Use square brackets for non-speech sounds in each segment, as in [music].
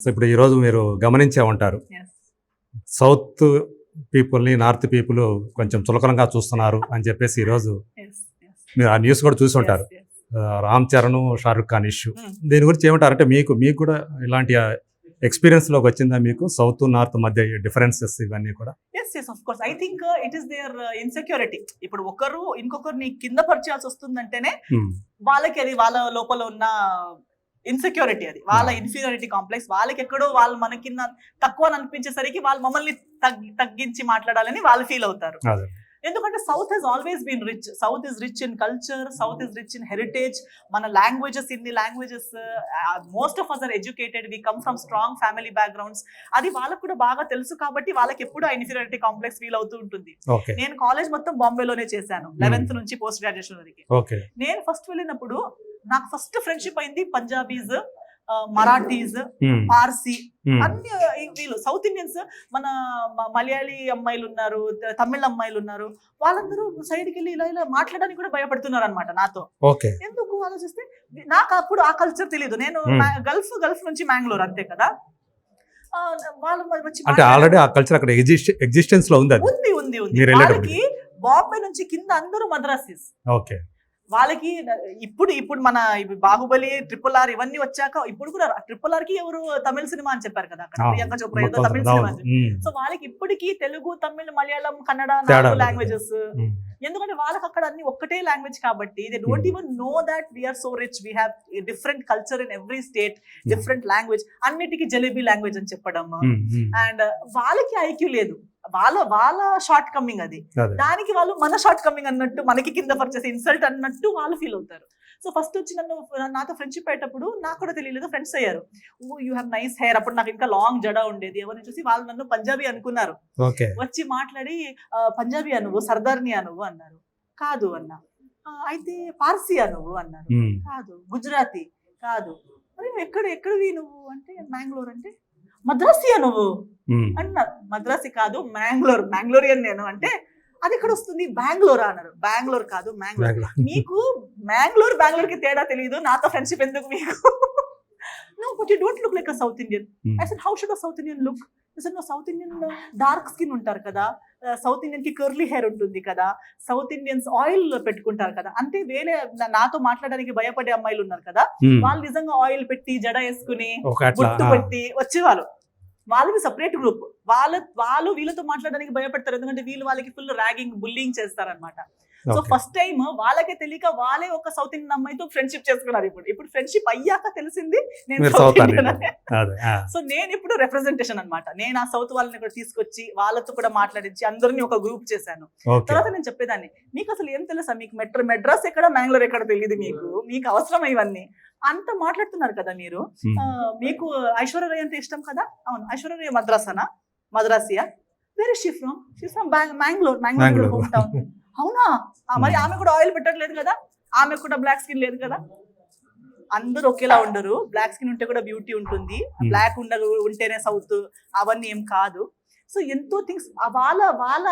So ఇప్పుడు ఈరోజు మీరు గమనించే ఉంటారు. సౌత్ పీపుల్ని నార్త్ పీపుల్ కొంచెం చులకనగా చూస్తున్నారు అని చెప్పేసి ఈరోజు. మీరు ఆ న్యూస్ కూడా చూసి ఉంటారు రామ్ చరణ్ షారుఖ్ ఖాన్ ఇష్యూ Hmm. దీని గురించి ఏమంటారంటే మీకు మీకు కూడా ఇలాంటి ఎక్స్పీరియన్స్లోకి వచ్చిందా మీకు సౌత్ నార్త్ మధ్య డిఫరెన్సెస్ ఇవన్నీ కూడా yes yes of course I think it is there insecurity ఇప్పుడు ఒకరు ఇంకొకరిని కింద పరిచేయాల్సి వస్తుందంటేనే Hmm. వాళ్ళకి అది వాళ్ళ లోపల ఉన్న ఇన్సెక్యూరిటీ అది. వాళ్ళ. ఇన్ఫీరియారిటీ కాంప్లెక్స్ వాళ్ళకి ఎక్కడో వాళ్ళు మన కింద తక్కువ అని అనిపించేసరికి వాళ్ళు మమ్మల్ని తగ్గి తగ్గించి మాట్లాడాలని వాళ్ళు ఫీల్ అవుతారు. ఎందుకంటే south has always been rich south is rich in culture south is rich in heritage మన లాంగ్వేజెస్ ఇన్ని languages most of us are educated we come from strong family backgrounds అది వాళ్ళకు కూడా బాగా తెలుసు కాబట్టి వాళ్ళకి ఎప్పుడు ఆ ఇన్ఫీరియారిటీ కాంప్లెక్స్ ఫీల్ అవుతూ ఉంటుంది. నేను కాలేజ్ మొత్తం బాంబేలోనే చేశాను. లెవెన్త్ నుంచి పోస్ట్ గ్రాడ్యుయేషన్ వరకు. నేను ఫస్ట్ వెళ్ళినప్పుడు నాకు ఫస్ట్ ఫ్రెండ్షిప్ అయింది పంజాబీస్ మరాఠీస్. పార్సీ. అన్ని వీళ్ళు సౌత్ ఇండియన్స్ మన మలయాళీ అమ్మాయిలు ఉన్నారు తమిళ అమ్మాయిలు ఉన్నారు వాళ్ళందరూ సైడ్కి వెళ్ళి ఇలా ఇలా మాట్లాడడానికి కూడా భయపడుతున్నారు అనమాట నాతో ఎందుకు ఆలోచిస్తే నాకు అప్పుడు ఆ కల్చర్ తెలియదు నేను Hmm. గల్ఫ్ గల్ఫ్ నుంచి మ్యాంగ్లూర్ అంతే కదా వాళ్ళు వచ్చి అంటే. ఆల్రెడీ ఆ కల్చర్ అక్కడ ఎగ్జిస్టెన్స్లో ఉంది ఉంది ఉంది. వాళ్ళకి బాంబే నుంచి కింద అందరూ మద్రాసీస్ ఓకే వాళ్ళకి ఇప్పుడు ఇప్పుడు మన బాహుబలి ట్రిపుల్ ఆర్ ఇవన్నీ వచ్చాక ఇప్పుడు కూడా ట్రిపుల్ ఆర్కి ఎవరు తమిళ సినిమా అని చెప్పారు కదా అక్కడ ప్రియాంక చోప్రా ఏదో తమిళ. సినిమా. సో వాళ్ళకి ఇప్పటికీ తెలుగు తమిళ్ మలయాళం కన్నడ. లాంగ్వేజెస్. ఎందుకంటే వాళ్ళకి అక్కడ అన్ని ఒక్కటే లాంగ్వేజ్ కాబట్టి they don't. Even know that we're so rich we have different culture in every state different language అన్నిటికీ జలేబీ లాంగ్వేజ్ అని చెప్పడం. అండ్ వాళ్ళకి ఐక్యూ లేదు వాళ్ళ వాళ్ళ షార్ట్ కమింగ్ అది. దానికి వాళ్ళు మన షార్ట్ కమింగ్ అన్నట్టు మనకి కింద పరిచేసి ఇన్సల్ట్ అన్నట్టు వాళ్ళు ఫీల్ అవుతారు. సో ఫస్ట్ వచ్చి నన్ను నాతో ఫ్రెండ్షిప్ అయ్యేటప్పుడు నాకు కూడా తెలియలేదు ఫ్రెండ్స్ అయ్యారు. Oh you have nice hair అప్పుడు నాకు ఇంకా లాంగ్ జడ ఉండేది. ఎవరిని చూసి వాళ్ళు నన్ను పంజాబీ అనుకున్నారు. వచ్చి మాట్లాడి "ఆ, పంజాబీ అనువు సర్దార్ని అనువు అన్నారు. కాదు అన్నా. "ఆ, అయితే పార్సీ అనువు అన్నారు. కాదు గుజరాతీ కాదు. మరి ఎక్కడ ఎక్కడివి నువ్వు? అంటే మ్యాంగ్లూర్ అంటే మద్రాసియా నువ్వు. అన్నారు మద్రాసి కాదు మ్యాంగ్లూర్ మ్యాంగ్లూరియన్ నేను అంటే అది ఎక్కడ వస్తుంది? బెంగళూరు అన్నారు. బెంగళూరు కాదు మ్యాంగ్లూర్. [laughs] మీకు మ్యాంగ్లూర్ బెంగళూరు కి తేడా తెలియదు నాతో ఫ్రెండ్షిప్ ఎందుకు మీకు? No but you don't look like a south Indian. I said how should a south Indian look no south Indian dark skin ఉంటారు కదా. సౌత్ ఇండియన్కి కర్లీ హెయిర్ ఉంటుంది కదా. సౌత్ ఇండియన్స్ ఆయిల్ పెట్టుకుంటారు కదా. అంటే వేరే నా- నాతో మాట్లాడడానికి భయపడే అమ్మాయిలు ఉన్నారు కదా. వాళ్ళు నిజంగా ఆయిల్ పెట్టి జడ వేసుకుని ఆ. పెట్టి వచ్చేవాళ్ళు. వాళ్ళకి సపరేట్ గ్రూప్ వాళ్ళ వాళ్ళు వీళ్ళతో మాట్లాడడానికి భయపడతారు. ఎందుకంటే వీళ్ళు వాళ్ళకి ఫుల్ ర్యాగింగ్ బుల్లింగ్ చేస్తారనమాట సో. ఫస్ట్ టైం వాళ్ళకే తెలియక వాళ్ళే ఒక సౌత్ ఇండియన్ అమ్మాయితో ఫ్రెండ్షిప్ చేసుకున్నారు ఇప్పుడు. ఇప్పుడు ఫ్రెండ్షిప్ అయ్యాక తెలిసింది నేను సౌత్ ఇండియన్. సో నేను ఇప్పుడు రిప్రజెంటేషన్ అన్నమాట. నేను ఆ సౌత్ వాళ్ళని కూడా తీసుకొచ్చి వాళ్ళతో కూడా మాట్లాడించి అందరినీ ఒక గ్రూప్ చేశాను. తర్వాత నేను చెప్పేదాన్ని మీకు అసలు ఏం తెలుసా మీకు? మెట్రో మెడ్రాస్ ఎక్కడ? మ్యాంగ్లూర్ ఎక్కడ తెలియదు మీకు? మీకు అవసరం ఇవన్నీ. అంత మాట్లాడుతున్నారు కదా మీరు. Hmm. మీకు ఐశ్వర్య రాయ్ అంటే ఇష్టం కదా? అవును. ఐశ్వర్య రాయ్ మద్రాసానా? మద్రాసియా? వేరే she from she from Mangalore Mangalore. Home town అవునా? మరి. ఆమె కూడా ఆయిల్ పెట్టట్లేదు కదా? ఆమె కూడా బ్లాక్ స్కిన్ లేదు కదా? అందరూ ఒకేలా ఉండరు. బ్లాక్ స్కిన్ ఉంటే కూడా బ్యూటీ ఉంటుంది. బ్లాక్ ఉండ ఉంటేనే సౌత్ అవన్నీ ఏం కాదు. సో ఎంతో థింగ్స్ వాళ్ళ వాళ్ళ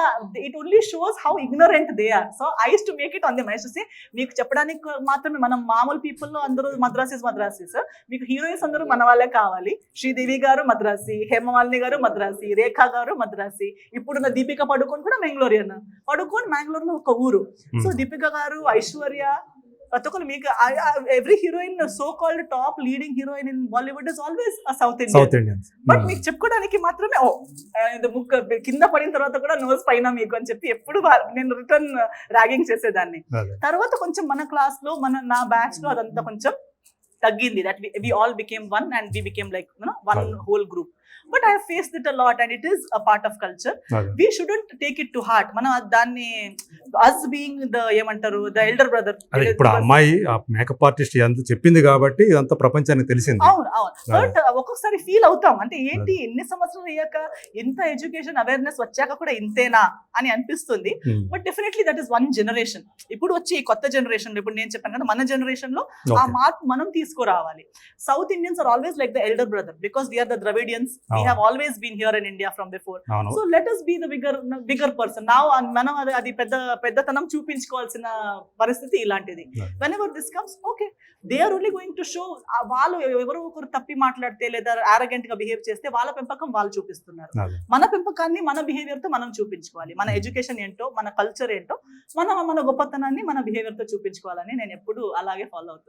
it only shows how ignorant they are so ice to make it on the mice చూసి మీకు చెప్పడానికి మాత్రమే మనం మామూలు పీపుల్లో అందరూ మద్రాసీస్ మద్రాసీస్. మీకు హీరోయిన్స్ అందరూ మన వాళ్ళే కావాలి. శ్రీదేవి గారు మద్రాసి హేమమాలిని గారు మద్రాసి రేఖా గారు మద్రాసి. ఇప్పుడున్న దీపిక పడుకోన్ కూడా మెంగళూరియన్ పడుకోన్ మ్యాంగ్లూర్లో ఒక ఊరు. So Hmm. దీపిక గారు ఐశ్వర్య ప్రతి ఒక్కరు మీకు every heroine so called top leading heroine in Bollywood is always south Indian but మీకు చెప్పుకోవడానికి మాత్రమే ఓ ముక్క కింద పడిన తర్వాత కూడా నోస్ పైన మీకు అని చెప్పి ఎప్పుడు నేను రిటర్న్ ర్యాగింగ్ చేసేదాన్ని. తర్వాత కొంచెం మన క్లాస్లో మన నా బ్యాచ్లో అదంతా కొంచెం తగ్గింది. That we all became one and we became like one. Whole group but I face it a lot and it is a part of culture we shouldn't take it to heart మనం దాన్ని అస్ being the ఏమంటారు the elder brother ఇప్పుడు అమ్మాయి makeup artist ఎంత చెప్పింది కాబట్టి ఇదంతా ప్రపంచానికి తెలిసింది. అవును అవును. బట్ ఒక్కొక్కసారి ఫీల్ అవుతాం. అంటే ఏంటి ఎన్ని సంవత్సరాలు అయ్యాక ఇంత ఎడ్యుకేషన్ అవేర్నెస్ వచ్చాక కూడా ఇంతేనా అని అనిపిస్తుంది. But definitely that is one generation ఇప్పుడు వచ్చి ఈ కొత్త జనరేషన్ ఇప్పుడు నేను చెప్పాను కదా మన జనరేషన్లో ఆ. మార్పు మనం తీసుకు తీసుకురావాలి. South Indians are always like the elder brother because they are the Dravidians we. Have always been here in India from before so let us be the bigger bigger person నా మనం అది అది పెద్ద పెద్దతనం చూపించుకోవాల్సిన పరిస్థితి ఇలాంటిది. Whenever this comes okay they are only going to show వాళ్ళు ఎవరో ఒకరు తప్పి మాట్లాడితే లేదా ఆరగెంట్గా బిహేవ్ చేస్తే వాళ్ళ పెంపకం వాళ్ళు చూపిస్తున్నారు. మన పెంపకాన్ని మన బిహేవియర్తో మనం చూపించుకోవాలి మన Hmm. ఎడ్యుకేషన్ ఏంటో మన కల్చర్ ఏంటో మన మన గొప్పతనాన్ని మన బిహేవియర్తో చూపించుకోవాలని నేను ఎప్పుడు అలాగే ఫాలో అవుతాను